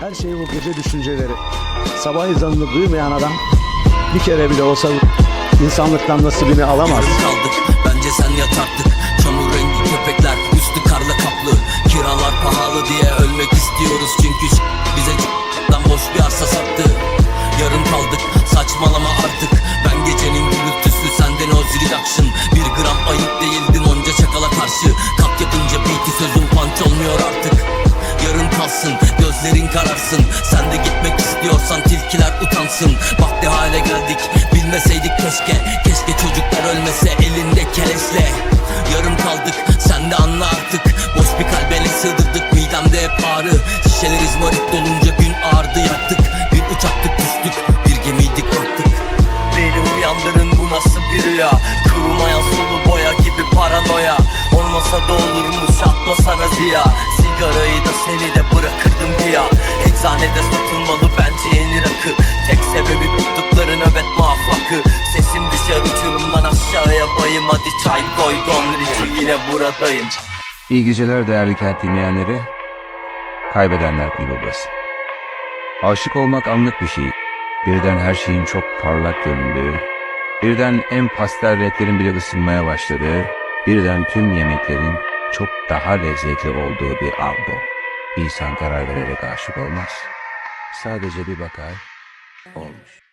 Her şey o gece düşünceleri. Sabah ezanını duymayan adam bir kere bile olsa insanlıktan nasibini alamaz. Kaldık bence sen yat artık Çamur rengi köpekler üstü karla kaplı Kiralar pahalı diye ölmek istiyoruz Çünkü bize boş bir arsa kararsın Sen de gitmek istiyorsan tilkiler utansın. Bak ne hale geldik. Bilmeseydik keşke. Keşke çocuklar ölmese. Elinde keleşle. Yarım kaldık. Sen de anla artık. Boş bir kalbele sığdırdık? Midemde hep ağrı. Şişeler izmarit dolunca gün ağrıdı yattık Bir uçaktık düştük bir gemiydik battık Beni uyandırın bu nasıl bir rüya? Kurumayan sulu boya gibi paranoya. Olmasa da olurmuş atmasana ziya. Sigarayı da ya Eczanede satılmalı bence yeni rakı Tek sebebi tuttukları nöbet muvaffakı Sesim düşer uçurumdan aşağıya bayım Hadi çay koy don yine buradayım İyi geceler değerli kent dinleyenleri. Kaybedenler kulübü burası. Aşık olmak anlık bir şey. Birden her şeyin çok parlak göründüğü, birden en pastel renklerin bile ısınmaya başladığı, birden tüm yemeklerin çok daha lezzetli olduğu bir an bu. İnsan karar vererek aşık olmaz. Sadece bir bakar, olmuş.